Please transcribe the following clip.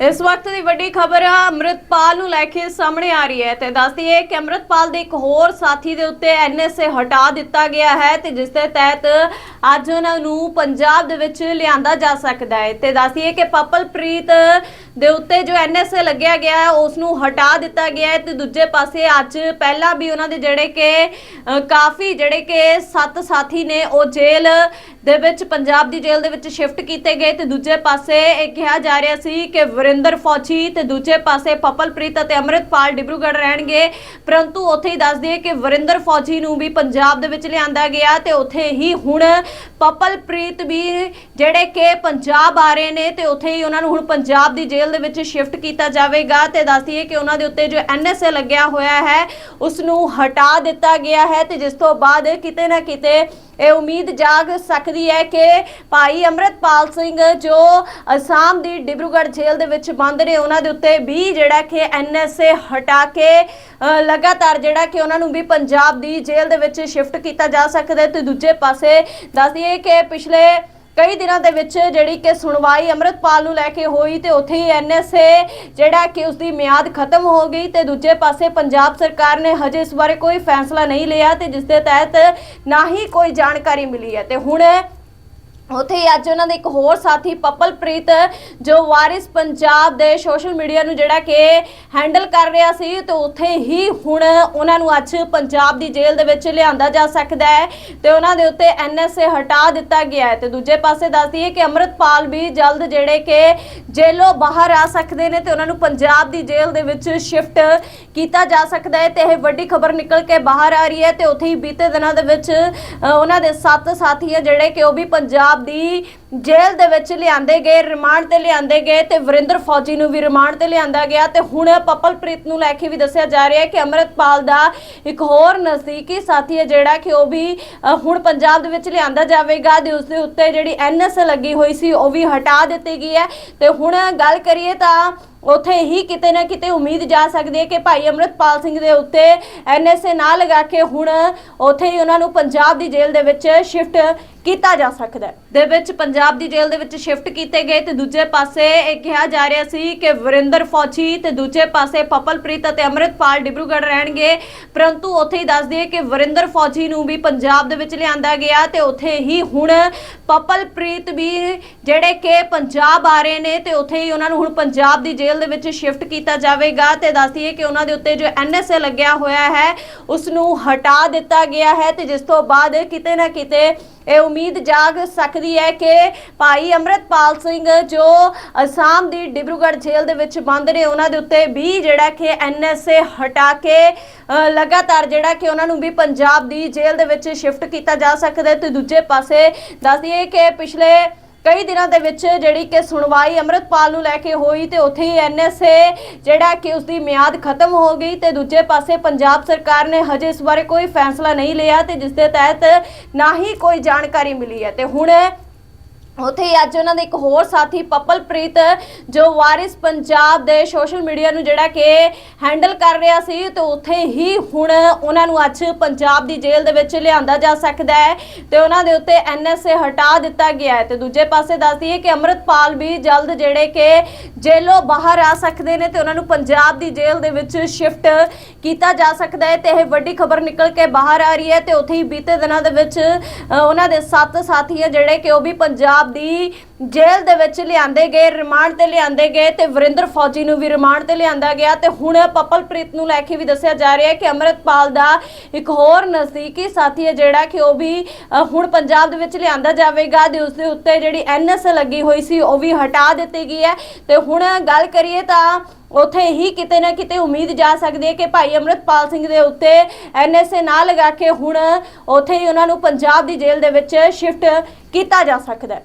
ਇਸ ਵਕਤ ਦੀ ਵੱਡੀ ਖਬਰ ਅੰਮ੍ਰਿਤਪਾਲ ਨੂੰ ਲੈ ਕੇ ਸਾਹਮਣੇ ਆ ਰਹੀ ਹੈ ਤੇ ਦੱਸਦੀ ਹੈ ਕਿ ਅੰਮ੍ਰਿਤਪਾਲ ਦੇ ਇੱਕ ਹੋਰ ਸਾਥੀ ਦੇ ਉੱਤੇ ਐਨਐਸਏ ਹਟਾ ਦਿੱਤਾ ਗਿਆ ਹੈ ਤੇ ਜਿਸ ਦੇ ਤਹਿਤ ਅੱਜ ਉਹਨਾਂ ਨੂੰ ਪੰਜਾਬ ਦੇ ਵਿੱਚ ਲਿਆਂਦਾ ਜਾ ਸਕਦਾ ਹੈ। ਤੇ ਦੱਸਦੀ ਹੈ ਕਿ ਪਪਲਪ੍ਰੀਤ ਦੇ ਉੱਤੇ ਜੋ ਐਨਐਸਏ ਲੱਗਿਆ ਗਿਆ ਹੈ ਉਸ ਨੂੰ ਹਟਾ ਦਿੱਤਾ ਗਿਆ ਹੈ ਤੇ ਦੂਜੇ ਪਾਸੇ ਅੱਜ ਪਹਿਲਾਂ ਵੀ ਉਹਨਾਂ ਦੇ ਜਿਹੜੇ ਕਿ ਕਾਫੀ ਜਿਹੜੇ ਕਿ ਸੱਤ ਸਾਥੀ ਨੇ, ਉਹ ਜੇਲ੍ਹ ਦੇ ਵਿੱਚ, ਪੰਜਾਬ ਦੀ ਜੇਲ੍ਹ ਦੇ ਵਿੱਚ ਸ਼ਿਫਟ ਕੀਤੇ ਗਏ ਤੇ ਦੂਜੇ ਪਾਸੇ ਇਹ ਕਿਹਾ ਜਾ ਰਿਹਾ ਸੀ ਕਿ ਵਰਿੰਦਰ ਫੌਜੀ ਤੇ ਦੂਜੇ ਪਾਸੇ ਪਪਲਪ੍ਰੀਤ ਅਤੇ ਅੰਮ੍ਰਿਤਪਾਲ ਡਿਬਰੂਗੜ੍ਹ ਰਹਿਣਗੇ। ਪਰੰਤੂ ਉੱਥੇ ਹੀ ਦੱਸ ਦਈਏ ਕਿ ਵਰਿੰਦਰ ਫੌਜੀ ਨੂੰ ਵੀ ਪੰਜਾਬ ਦੇ ਵਿੱਚ ਲਿਆਂਦਾ ਗਿਆ ਤੇ ਉੱਥੇ ਹੀ ਹੁਣ ਪਪਲਪ੍ਰੀਤ ਵੀ ਜਿਹੜੇ ਕਿ ਪੰਜਾਬ ਆ ਰਹੇ ਨੇ ਤੇ ਉੱਥੇ ਹੀ ਉਹਨਾਂ ਨੂੰ ਹੁਣ ਪੰਜਾਬ ਦੀ ਜੇਲ੍ਹ ਦੇ ਵਿੱਚ ਸ਼ਿਫਟ ਕੀਤਾ ਜਾਵੇਗਾ ਤੇ ਦੱਸਦੀਏ ਕਿ ਉਹਨਾਂ ਦੇ ਉੱਤੇ ਜੋ ਐਨਐਸਏ ਲੱਗਿਆ ਹੋਇਆ ਹੈ ਉਸ ਨੂੰ ਹਟਾ ਦਿੱਤਾ ਗਿਆ ਹੈ ਤੇ ਜਿਸ ਤੋਂ ਬਾਅਦ ਕਿਤੇ ਨਾ ਕਿਤੇ ਇਹ ਉਮੀਦ ਜਾਗ ਸਕਦੀ ਹੈ ਕਿ ਭਾਈ ਅੰਮ੍ਰਿਤਪਾਲ ਸਿੰਘ ਜੋ ਅਸਾਮ ਦੀ ਡਿਬਰੂਗੜ੍ਹ ਜੇਲ੍ਹ ਦੇ ਵਿੱਚ ਬੰਦ ਨੇ, ਉਹਨਾਂ ਦੇ ਉੱਤੇ ਵੀ ਜਿਹੜਾ ਕਿ ਐਨਐਸਏ ਹਟਾ ਕੇ ਲਗਾਤਾਰ ਜਿਹੜਾ ਕਿ ਉਹਨਾਂ ਨੂੰ ਵੀ ਪੰਜਾਬ ਦੀ ਜੇਲ੍ਹ ਦੇ ਵਿੱਚ ਸ਼ਿਫਟ ਕੀਤਾ ਜਾ ਸਕਦਾ ਹੈ। ਤੇ ਦੂਜੇ ਪਾਸੇ ਦੱਸ ਦਈਏ ਕਿ ਪਿਛਲੇ ਕਈ ਦਿਨਾਂ ਦੇ ਵਿੱਚ ਜਿਹੜੀ ਕਿ ਸੁਣਵਾਈ ਅੰਮ੍ਰਿਤਪਾਲ ਨੂੰ ਲੈ ਕੇ ਹੋਈ ਤੇ ਉੱਥੇ ਹੀ ਐਨਐਸਏ ਜਿਹੜਾ ਕਿ ਉਸ ਦੀ ਮਿਆਦ ਖਤਮ ਹੋ ਗਈ ਤੇ ਦੂਜੇ ਪਾਸੇ ਪੰਜਾਬ ਸਰਕਾਰ ਨੇ ਹਜੇ ਇਸ ਬਾਰੇ ਕੋਈ ਫੈਸਲਾ ਨਹੀਂ ਲਿਆ ਤੇ ਜਿਸ ਦੇ ਤਹਿਤ ਨਾ ਹੀ ਕੋਈ ਜਾਣਕਾਰੀ ਮਿਲੀ ਹੈ। ਤੇ ਹੁਣ ਉੱਥੇ ਹੀ ਅੱਜ ਉਹਨਾਂ ਦੇ ਇੱਕ ਹੋਰ ਸਾਥੀ ਪਪਲਪ੍ਰੀਤ, ਜੋ ਵਾਰਿਸ ਪੰਜਾਬ ਦੇ ਸੋਸ਼ਲ ਮੀਡੀਆ ਨੂੰ ਜਿਹੜਾ ਕਿ ਹੈਂਡਲ ਕਰ ਰਿਹਾ ਸੀ, ਤੇ ਉੱਥੇ ਹੀ ਹੁਣ ਉਹਨਾਂ ਨੂੰ ਅੱਜ ਪੰਜਾਬ ਦੀ ਜੇਲ੍ਹ ਦੇ ਵਿੱਚ ਲਿਆਂਦਾ ਜਾ ਸਕਦਾ ਹੈ ਤੇ ਉਹਨਾਂ ਦੇ ਉੱਤੇ ਐਨਐਸਏ ਹਟਾ ਦਿੱਤਾ ਗਿਆ ਹੈ। ਤੇ ਦੂਜੇ ਪਾਸੇ ਦੱਸਦੀ ਹੈ ਕਿ ਅੰਮ੍ਰਿਤਪਾਲ ਵੀ ਜਲਦ ਜਿਹੜੇ ਕਿ ਜੇਲ੍ਹੋਂ ਬਾਹਰ ਆ ਸਕਦੇ ਨੇ ਤੇ ਉਹਨਾਂ ਨੂੰ ਪੰਜਾਬ ਦੀ ਜੇਲ੍ਹ ਦੇ ਵਿੱਚ ਸ਼ਿਫਟ ਕੀਤਾ ਜਾ ਸਕਦਾ ਹੈ ਤੇ ਇਹ ਵੱਡੀ ਖਬਰ ਨਿਕਲ ਕੇ ਬਾਹਰ ਆ ਰਹੀ ਹੈ ਤੇ ਉੱਥੇ ਹੀ ਬੀਤੇ ਦਿਨਾਂ ਦੇ ਵਿੱਚ ਉਹਨਾਂ ਦੇ ਸੱਤ ਸਾਥੀ ਜਿਹੜੇ ਕਿ ਉਹ ਵੀ ਪੰਜਾਬ ਦੀ ਜੇਲ੍ਹ ਦੇ ਵਿੱਚ ਲਿਆਂਦੇ ਗਏ, ਰਿਮਾਂਡ ਤੇ ਲਿਆਂਦੇ ਗਏ ਤੇ ਵਰਿੰਦਰ ਫੌਜੀ ਨੂੰ ਵੀ ਰਿਮਾਂਡ ਤੇ ਲਿਆਂਦਾ ਗਿਆ ਤੇ ਹੁਣ ਪਪਲਪ੍ਰੀਤ ਨੂੰ ਲੈ ਕੇ ਵੀ ਦੱਸਿਆ ਜਾ ਰਿਹਾ ਹੈ ਕਿ ਅੰਮ੍ਰਿਤਪਾਲ ਦਾ ਇੱਕ ਹੋਰ ਨਜ਼ਦੀਕੀ ਸਾਥੀ ਹੈ ਜਿਹੜਾ ਕਿ ਉਹ ਵੀ ਹੁਣ ਪੰਜਾਬ ਦੇ ਵਿੱਚ ਲਿਆਂਦਾ ਜਾਵੇਗਾ ਤੇ ਉਸ ਦੇ ਉੱਤੇ ਜਿਹੜੀ ਐਨਐਸ ਲੱਗੀ ਹੋਈ ਸੀ ਉਹ ਵੀ ਹਟਾ ਦਿੱਤੀ ਗਈ ਹੈ ਤੇ ਹੁਣ ਗੱਲ ਕਰੀਏ ਤਾਂ ਉਥੇ ਹੀ ਕਿਤੇ ਨਾ ਕਿਤੇ ਉਮੀਦ ਜਾ ਸਕਦੀ ਹੈ ਕਿ ਭਾਈ ਅੰਮ੍ਰਿਤਪਾਲ ਸਿੰਘ ਦੇ ਉੱਤੇ ਐਨਐਸਏ ਨਾ ਲਗਾ ਕੇ ਹੁਣ ਉਥੇ ਹੀ ਉਹਨਾਂ ਨੂੰ ਪੰਜਾਬ ਦੀ ਜੇਲ੍ਹ ਦੇ ਵਿੱਚ ਸ਼ਿਫਟ ਕੀਤਾ ਜਾ ਸਕਦਾ ਹੈ। ਦੇ ਵਿੱਚ ਪੰਜਾਬ ਦੀ ਜੇਲ੍ਹ ਦੇ ਵਿੱਚ ਸ਼ਿਫਟ ਕੀਤੇ ਗਏ ਤੇ ਦੂਜੇ ਪਾਸੇ ਇਹ ਕਿਹਾ ਜਾ ਰਿਹਾ ਸੀ ਕਿ ਵਰਿੰਦਰ ਫੌਜੀ ਤੇ ਦੂਜੇ ਪਾਸੇ ਪਪਲਪ੍ਰੀਤ ਅਤੇ ਅੰਮ੍ਰਿਤਪਾਲ ਡਿਬਰੂਗੜ੍ਹ ਰਹਿਣਗੇ। ਪਰੰਤੂ ਉੱਥੇ ਹੀ ਦੱਸ ਦਈਏ ਕਿ ਵਰਿੰਦਰ ਫੌਜੀ ਨੂੰ ਵੀ ਪੰਜਾਬ ਦੇ ਵਿੱਚ ਲਿਆਂਦਾ ਗਿਆ ਤੇ ਉੱਥੇ ਹੀ ਹੁਣ ਪਪਲਪ੍ਰੀਤ ਵੀ ਜਿਹੜੇ ਕਿ ਪੰਜਾਬ ਆ ਰਹੇ ਨੇ ਤੇ ਉੱਥੇ ਹੀ ਉਹਨਾਂ ਨੂੰ ਹੁਣ ਪੰਜਾਬ ਦੀ ਜੇਲ੍ਹ ਦੇ ਵਿੱਚ ਸ਼ਿਫਟ ਕੀਤਾ ਜਾਵੇਗਾ ਤੇ ਦੱਸ ਕਿ ਉਹਨਾਂ ਦੇ ਉੱਤੇ ਜੋ ਐਨਐਸਏ ਲੱਗਿਆ ਹੋਇਆ ਹੈ ਉਸ ਨੂੰ ਹਟਾ ਦਿੱਤਾ ਗਿਆ ਹੈ ਤੇ ਜਿਸ ਤੋਂ ਬਾਅਦ ਕਿਤੇ ਨਾ ਕਿਤੇ ਇਹ ਉਮੀਦ ਜਾਗ ਸਕਦੀ ਹੈ ਕਿ ਭਾਈ ਅੰਮ੍ਰਿਤਪਾਲ ਸਿੰਘ ਜੋ ਅਸਾਮ ਦੀ ਡਿਬਰੂਗੜ੍ਹ ਜੇਲ੍ਹ ਦੇ ਵਿੱਚ ਬੰਦ ਨੇ ਉਹਨਾਂ ਦੇ ਉੱਤੇ ਵੀ ਜਿਹੜਾ ਕਿ ਐਨਐਸਏ ਹਟਾ ਕੇ ਅ, ਲਗਾਤਾਰ ਜਿਹੜਾ ਕਿ ਉਹਨਾਂ ਨੂੰ ਵੀ ਪੰਜਾਬ ਦੀ ਜੇਲ੍ਹ ਦੇ ਵਿੱਚ ਸ਼ਿਫਟ ਕੀਤਾ ਜਾ ਸਕਦਾ ਤੇ ਦੂਜੇ ਪਾਸੇ ਦੱਸ ਦਈਏ ਕਿ ਪਿਛਲੇ ਕਈ ਦਿਨਾਂ ਦੇ ਵਿੱਚ ਜਿਹੜੀ ਕਿ ਸੁਣਵਾਈ ਅੰਮ੍ਰਿਤਪਾਲ ਨੂੰ ਲੈ ਕੇ ਹੋਈ ਤੇ ਉੱਥੇ ਹੀ ਐਨਐਸਏ ਜਿਹੜਾ ਕਿ ਉਸ ਦੀ ਮਿਆਦ ਖਤਮ ਹੋ ਗਈ ਤੇ ਦੂਜੇ ਪਾਸੇ ਪੰਜਾਬ ਸਰਕਾਰ ਨੇ ਹਜੇ ਇਸ ਬਾਰੇ ਕੋਈ ਫੈਸਲਾ ਨਹੀਂ ਲਿਆ ਤੇ ਜਿਸ ਦੇ ਤਹਿਤ ਨਾ ਹੀ ਕੋਈ ਜਾਣਕਾਰੀ ਮਿਲੀ ਹੈ। ਤੇ ਹੁਣ ਉੱਥੇ ਹੀ ਅੱਜ ਉਹਨਾਂ ਦੇ ਇੱਕ ਹੋਰ ਸਾਥੀ ਪਪਲਪ੍ਰੀਤ, ਜੋ ਵਾਰਿਸ ਪੰਜਾਬ ਦੇ ਸੋਸ਼ਲ ਮੀਡੀਆ ਨੂੰ ਜਿਹੜਾ ਕਿ ਹੈਂਡਲ ਕਰ ਰਿਹਾ ਸੀ, ਤੇ ਉੱਥੇ ਹੀ ਹੁਣ ਉਹਨਾਂ ਨੂੰ ਅੱਜ ਪੰਜਾਬ ਦੀ ਜੇਲ੍ਹ ਦੇ ਵਿੱਚ ਲਿਆਂਦਾ ਜਾ ਸਕਦਾ ਹੈ ਤੇ ਉਹਨਾਂ ਦੇ ਉੱਤੇ ਐਨਐਸਏ ਹਟਾ ਦਿੱਤਾ ਗਿਆ ਹੈ। ਤੇ ਦੂਜੇ ਪਾਸੇ ਦੱਸਦੀ ਹੈ ਕਿ ਅੰਮ੍ਰਿਤਪਾਲ ਵੀ ਜਲਦ ਜਿਹੜੇ ਕਿ ਜੇਲ੍ਹੋਂ ਬਾਹਰ ਆ ਸਕਦੇ ਨੇ ਤੇ ਉਹਨਾਂ ਨੂੰ ਪੰਜਾਬ ਦੀ ਜੇਲ੍ਹ ਦੇ ਵਿੱਚ ਸ਼ਿਫਟ ਕੀਤਾ ਜਾ ਸਕਦਾ ਹੈ ਤੇ ਇਹ ਵੱਡੀ ਖਬਰ ਨਿਕਲ ਕੇ ਬਾਹਰ ਆ ਰਹੀ ਹੈ ਤੇ ਉੱਥੇ ਹੀ ਬੀਤੇ ਦਿਨਾਂ ਦੇ ਵਿੱਚ ਉਹਨਾਂ ਦੇ ਸੱਤ ਸਾਥੀ ਆ ਜਿਹੜੇ ਕਿ ਉਹ ਵੀ ਪੰਜਾਬ ਦੀ ਜੇਲ੍ਹ ਦੇ ਵਿੱਚ ਲਿਆਂਦੇ ਗਏ, ਰਿਮਾਂਡ ਤੇ ਲਿਆਂਦੇ ਗਏ ਤੇ ਵਰਿੰਦਰ ਫੌਜੀ ਨੂੰ ਵੀ ਰਿਮਾਂਡ ਤੇ ਲਿਆਂਦਾ ਗਿਆ ਤੇ ਹੁਣ ਪਪਲਪ੍ਰੀਤ ਨੂੰ ਲੈ ਕੇ ਵੀ ਦੱਸਿਆ ਜਾ ਰਿਹਾ ਹੈ ਕਿ ਅੰਮ੍ਰਿਤਪਾਲ ਦਾ ਇੱਕ ਹੋਰ ਨਜ਼ਦੀਕੀ ਸਾਥੀ ਹੈ ਜਿਹੜਾ ਕਿ ਉਹ ਵੀ ਹੁਣ ਪੰਜਾਬ ਦੇ ਵਿੱਚ ਲਿਆਂਦਾ ਜਾਵੇਗਾ ਤੇ ਉਸ ਦੇ ਉੱਤੇ ਜਿਹੜੀ ਐਨਐਸ ਲੱਗੀ ਹੋਈ ਸੀ ਉਹ ਵੀ ਹਟਾ ਦਿੱਤੀ ਗਈ ਹੈ। ਤੇ ਹੁਣ ਗੱਲ ਕਰੀਏ ਤਾਂ ਉਥੇ ਹੀ ਕਿਤੇ ਨਾ ਕਿਤੇ ਉਮੀਦ ਜਾ ਸਕਦੀ ਹੈ ਕਿ ਭਾਈ ਅੰਮ੍ਰਿਤਪਾਲ ਸਿੰਘ ਦੇ ਉੱਤੇ ਐਨਐਸਏ ਨਾ ਲਗਾ ਕੇ ਹੁਣ ਉਥੇ ਹੀ ਉਹਨਾਂ ਨੂੰ ਪੰਜਾਬ ਦੀ ਜੇਲ੍ਹ ਦੇ ਵਿੱਚ ਸ਼ਿਫਟ ਕੀਤਾ ਜਾ ਸਕਦਾ ਹੈ।